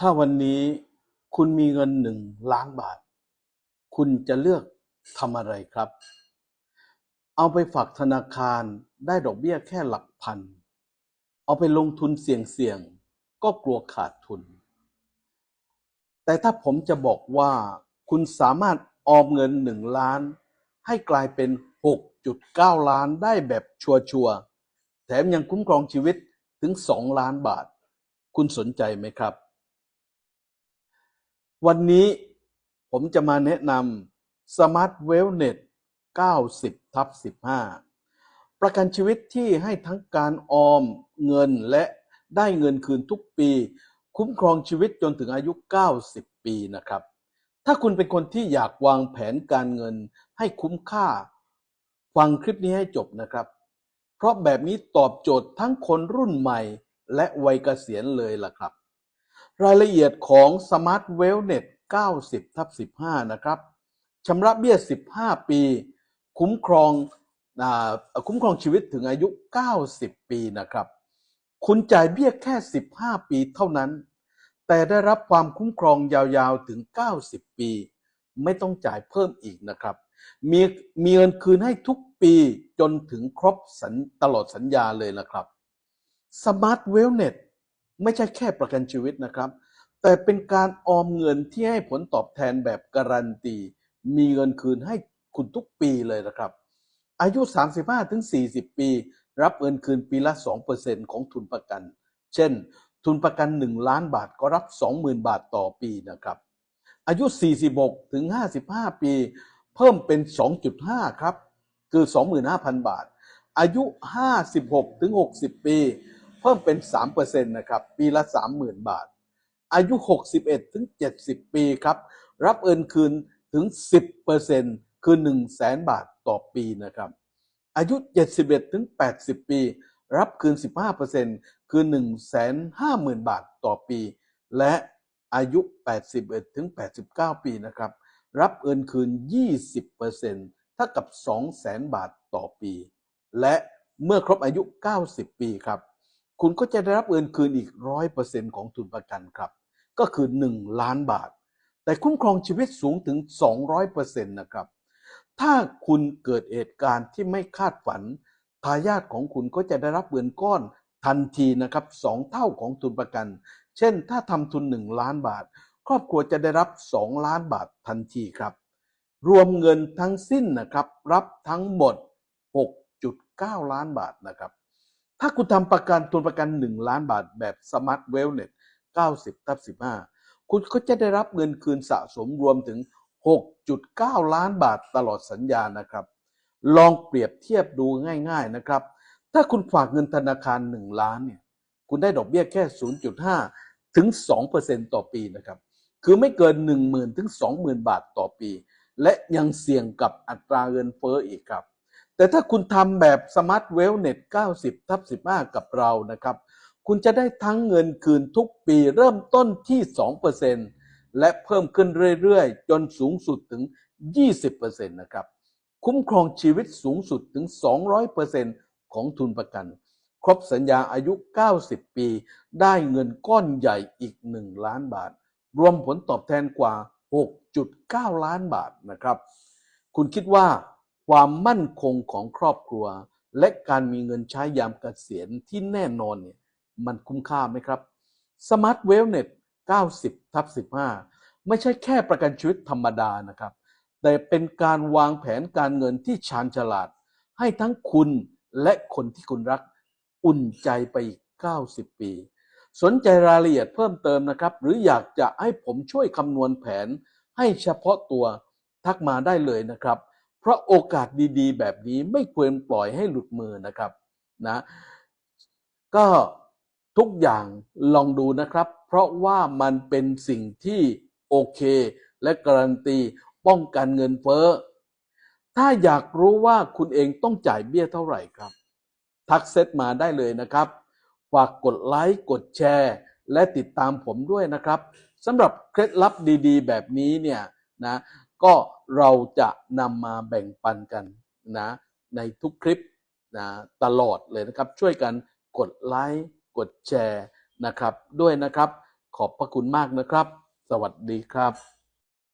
ถ้าวันนี้คุณมีเงินหนึ่งล้านบาท คุณจะเลือกทำอะไรครับ เอาไปฝากธนาคารได้ดอกเบี้ยแค่หลักพัน เอาไปลงทุนเสี่ยงๆ ก็กลัวขาดทุน แต่ถ้าผมจะบอกว่า คุณสามารถออมเงินหนึ่งล้าน ให้กลายเป็น 6.9 ล้านได้แบบชัวร์ๆแถมยังคุ้มครองชีวิตถึง 2 ล้านบาท คุณสนใจไหมครับ วันนี้ผมจะมาแนะนำ Smart Wellness 90ทับ15 ประกันชีวิตที่ให้ทั้งการออมเงินและได้เงินคืนทุกปี คุ้มครองชีวิตจนถึงอายุ 90 ปีนะครับ ถ้าคุณเป็นคนที่อยากวางแผนการเงินให้คุ้มค่า ฟังคลิปนี้ให้จบนะครับ เพราะแบบนี้ตอบโจทย์ทั้งคนรุ่นใหม่และวัยเกษียณเลยล่ะครับ รายละเอียดของ Smart Wellness 90ทับ15 นะครับชำระเบี้ย 15 ปี คุ้มครองอคุ้มครองชีวิตถึงอายุ 90 ปีนะครับ คุณจ่ายเบี้ยแค่ 15 ปีเท่านั้น แต่ได้รับความคุ้มครองยาวๆถึง 90 ปี ไม่ต้องจ่ายเพิ่มอีกนะครับ มีมีเงินคืนให้ทุกปีจนถึงครบสัญตลอดสัญญาเลยนะครับ Smart Wellness ไม่ใช่แค่ประกันชีวิตนะครับ แต่เป็นการออมเงินที่ให้ผลตอบแทนแบบการันตี มีเงินคืนให้คุณทุกปีเลยนะครับ อายุ 35ถึง40 ปี รับเงินคืนปีละ 2%ของทุนประกัน เช่น ทุนประกัน 1 ล้านบาทก็รับ 20,000 บาทต่อปีนะครับ อายุ 46ถึง55ปี เพิ่มเป็น 2.5 ครับ คือ 25,000 บาท อายุ 56ถึง60ปี เพิ่มเป็น3%นะครับ ปีละ 30,000 บาท อายุ 61 ถึง 70 ปีครับ รับเงินคืนถึง 10%คือ 1 0 0 0 0แสนบาทต่อปีนะครับ อายุ 71 ถึง 80 ปี รับคืน 15%คือ 1 5 0 0 0 0 บาทต่อปี และอายุ 81 ถึง 89 ปีนะครับ รับเงินคืน 20%เท่ากับ 2 0 0แสนบาทต่อปี และเมื่อครบอายุ 90 ปีครับ คุณก็จะได้รับเงินคืนอีก100%ของทุนประกันครับ ก็คือ 1 ล้านบาท แต่คุ้มครองชีวิตสูงถึง 200%นะครับ ถ้าคุณเกิดเหตุการณ์ที่ไม่คาดฝัน ทายาทของคุณก็จะได้รับเงินก้อนทันทีนะครับสองเท่าของทุนประกัน เช่น ถ้าทำทุน 1 ล้านบาท ครอบครัวจะได้รับ 2 ล้านบาททันทีครับ รวมเงินทั้งสิ้นนะครับ รับทั้งหมด 6.9 ล้านบาทนะครับ ถ้าคุณทำประกันทุนประกัน 1 ล้านบาทแบบ Smart Wellness 90ทับ15 คุณก็จะได้รับเงินคืนสะสมรวมถึง 6.9 ล้านบาทตลอดสัญญานะครับ ลองเปรียบเทียบดูง่ายๆนะครับ ถ้าคุณฝากเงินธนาคาร 1 ล้านเนี่ย คุณได้ดอกเบี้ยแค่ 0.5 ถึง 2%ต่อปีนะครับ คือไม่เกิน 10,000 ถึง 20,000 บาทต่อปี และยังเสี่ยงกับอัตราเงินเฟ้ออีกครับ แต่ถ้าคุณทำแบบ Smart Wellness 90ทับ15 กับเรานะครับ คุณจะได้ทั้งเงินคืนทุกปีเริ่มต้นที่ 2%และเพิ่มขึ้นเรื่อยๆ จนสูงสุดถึง 20%นะครับ คุ้มครองชีวิตสูงสุดถึง 200%ของทุนประกัน ครบสัญญาอายุ 90 ปี ได้เงินก้อนใหญ่อีก 1 ล้านบาท รวมผลตอบแทนกว่า 6.9 ล้านบาทนะครับ คุณคิดว่า ความมั่นคงของครอบครัว และการมีเงินใช้ยามเกษียณที่แน่นอนเนี่ยมันคุ้มค่าไหมครับ Smart Wellness 90ทับ15 ไม่ใช่แค่ประกันชีวิตธรรมดานะครับ แต่เป็นการวางแผนการเงินที่ชาญฉลาด ให้ทั้งคุณและคนที่คุณรักอุ่นใจไปอีก 90 ปี สนใจรายละเอียดเพิ่มเติมนะครับ หรืออยากจะให้ผมช่วยคำนวณแผนให้เฉพาะตัวทักมาได้เลยนะครับ เพราะโอกาสดีๆ แบบนี้ไม่ควรปล่อยให้หลุดมือนะครับนะก็ทุกอย่างลองดูนะครับ เพราะว่ามันเป็นสิ่งที่โอเค และการันตีป้องกันเงินเฟ้อ ถ้าอยากรู้ว่าคุณเองต้องจ่ายเบี้ยเท่าไหร่ครับ ทักเซตมาได้เลยนะครับ ฝากกดไลค์กดแชร์ และติดตามผมด้วยนะครับสำหรับเคล็ดลับดีๆ แบบนี้เนี่ยนะ ก็เราจะนำมาแบ่งปันกันนะในทุกคลิปนะตลอดเลยนะครับ ช่วยกันกดไลค์กดแชร์นะครับ ด้วยนะครับ ขอบพระคุณมากนะครับ สวัสดีครับ